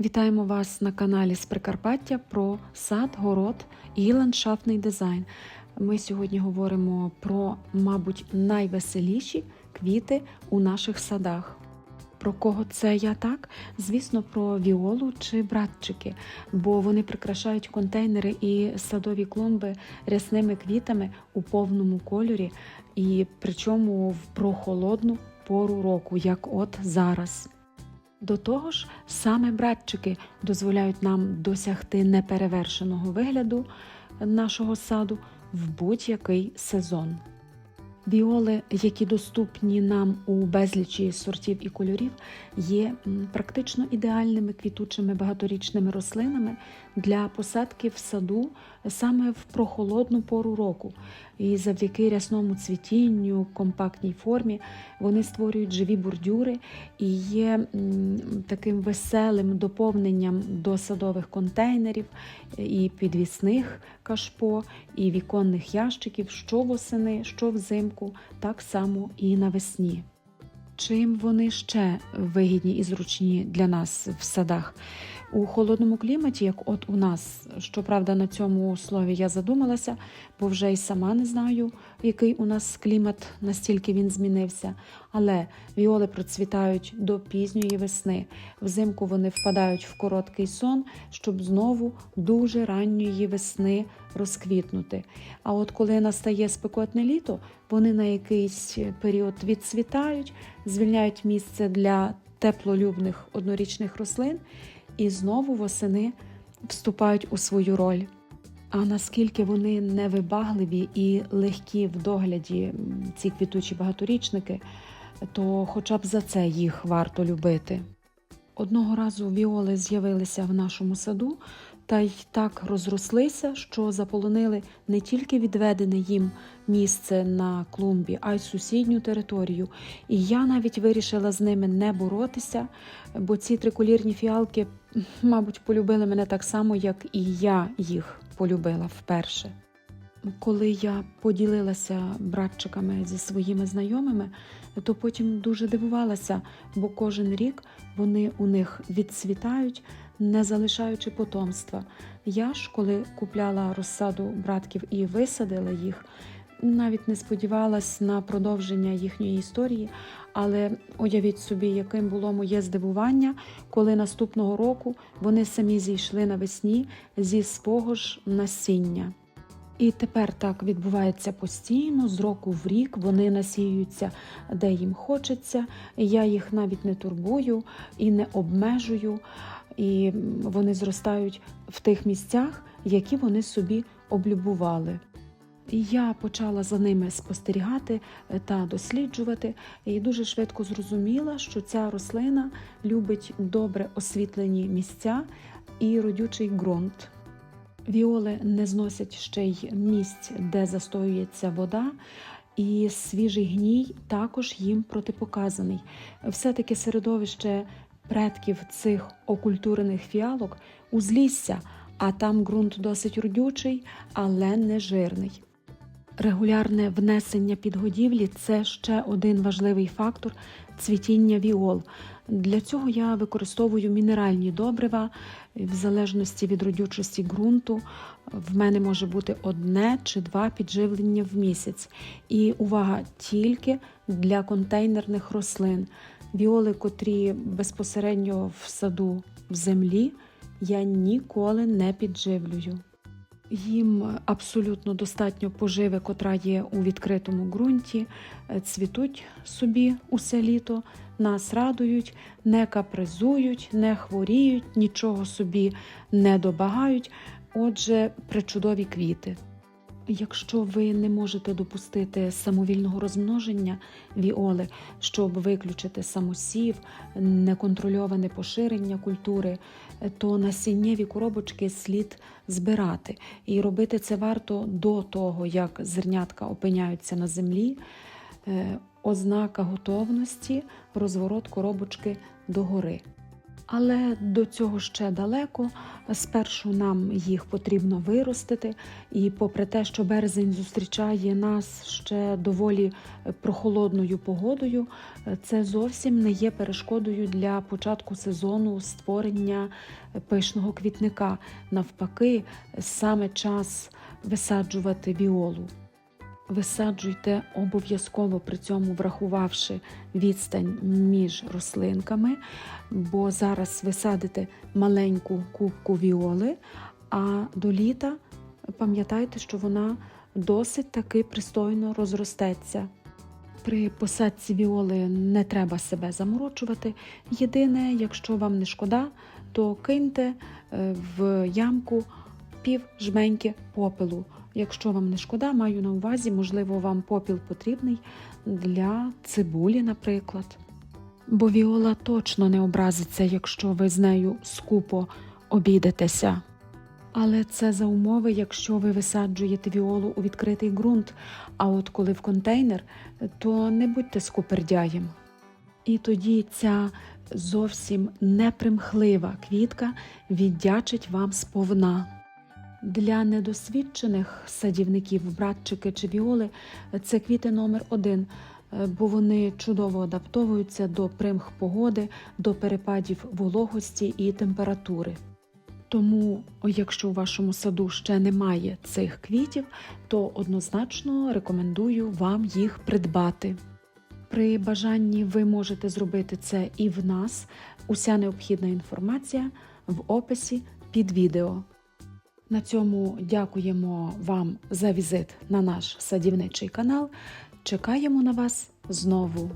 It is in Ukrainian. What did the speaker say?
Вітаємо вас на каналі з Прикарпаття про сад, город і ландшафтний дизайн. Ми сьогодні говоримо про, мабуть, найвеселіші квіти у наших садах. Про кого це я так? Звісно, про віолу чи братчики, бо вони прикрашають контейнери і садові клумби рясними квітами у повному кольорі, і причому в прохолодну пору року, як от зараз. До того ж, саме братчики дозволяють нам досягти неперевершеного вигляду нашого саду в будь-який сезон. Віоли, які доступні нам у безлічі сортів і кольорів, є практично ідеальними квітучими багаторічними рослинами для посадки в саду саме в прохолодну пору року. І завдяки рясному цвітінню, компактній формі вони створюють живі бордюри і є таким веселим доповненням до садових контейнерів і підвісних кашпо, і віконних ящиків, що восени, що взимку, так само і навесні. Чим вони ще вигідні і зручні для нас в садах? У холодному кліматі, як от у нас, щоправда, на цьому слові я задумалася, бо вже й сама не знаю, який у нас клімат, настільки він змінився. Але віоли процвітають до пізньої весни. Взимку вони впадають в короткий сон, щоб знову дуже ранньої весни розквітнути. А от коли настає спекотне літо, вони на якийсь період відцвітають, звільняють місце для теплолюбних однорічних рослин і знову восени вступають у свою роль. А наскільки вони невибагливі і легкі в догляді, ці квітучі багаторічники, то хоча б за це їх варто любити. Одного разу віоли з'явилися в нашому саду та й так розрослися, що заполонили не тільки відведене їм місце на клумбі, а й сусідню територію. І я навіть вирішила з ними не боротися, бо ці триколірні фіалки, мабуть, полюбили мене так само, як і я їх полюбила вперше. Коли я поділилася братчиками зі своїми знайомими, то потім дуже дивувалася, бо кожен рік вони у них відцвітають, не залишаючи потомства. Я ж, коли купляла розсаду братків і висадила їх, навіть не сподівалась на продовження їхньої історії, але уявіть собі, яким було моє здивування, коли наступного року вони самі зійшли навесні зі свого ж насіння. І тепер так відбувається постійно, з року в рік вони насіюються, де їм хочеться. Я їх навіть не турбую і не обмежую, і вони зростають в тих місцях, які вони собі облюбували. І Я почала за ними спостерігати та досліджувати, і дуже швидко зрозуміла, що ця рослина любить добре освітлені місця і родючий ґрунт. Віоли не зносять ще й місць, де застоюється вода, і свіжий гній також їм протипоказаний. Все-таки середовище предків цих окультурених фіалок узлісся, а там ґрунт досить родючий, але не жирний. Регулярне внесення підгодівлі це ще один важливий фактор цвітіння віол. Для цього я використовую мінеральні добрива в залежності від родючості ґрунту. В мене може бути одне чи два підживлення в місяць. І увага тільки для контейнерних рослин. Віоли, котрі безпосередньо в саду в землі, я ніколи не підживлюю. Їм абсолютно достатньо поживи, котра є у відкритому ґрунті, е, цвітуть собі усе літо, нас радують, не капризують, не хворіють, нічого собі не добагають. Отже, причудові квіти. Якщо ви не можете допустити самовільного розмноження віоли, щоб виключити самосів, неконтрольоване поширення культури, то насіннєві коробочки слід збирати. І робити це варто до того, як зернятка опиняються на землі. Е, Ознака готовності розворот коробочки догори. Але до цього ще далеко. Спершу нам їх потрібно виростити. І попри те, що березень зустрічає нас ще доволі прохолодною погодою, це зовсім не є перешкодою для початку сезону створення пишного квітника. Навпаки, саме час висаджувати віолу. Висаджуйте обов'язково при цьому врахувавши відстань між рослинками, бо зараз ви садите маленьку кубку віоли, а до літа пам'ятайте, що вона досить таки пристойно розростеться. При посадці віоли не треба себе заморочувати. Єдине, якщо вам не шкода, то киньте е, в ямку пів жменьки попелу. Якщо вам не шкода, маю на увазі, можливо, вам попіл потрібний для цибулі, наприклад. Бо Віола точно не образиться, якщо ви з нею скупо обійдетеся. Але це за умови, якщо ви висаджуєте віолу у відкритий ґрунт, а от коли в контейнер, то не будьте скупердяєм. І тоді ця зовсім непримхлива квітка віддячить вам сповна. Для недосвідчених садівників, братчики чи віоли, це квіти номер один, е, бо вони чудово адаптовуються до примх погоди, до перепадів вологості і температури. Тому, якщо у вашому саду ще немає цих квітів, то однозначно рекомендую вам їх придбати. При бажанні ви можете зробити це і в нас. Уся необхідна інформація в описі під відео. На цьому дякуємо вам за візит на наш садівничий канал. Чекаємо на вас знову.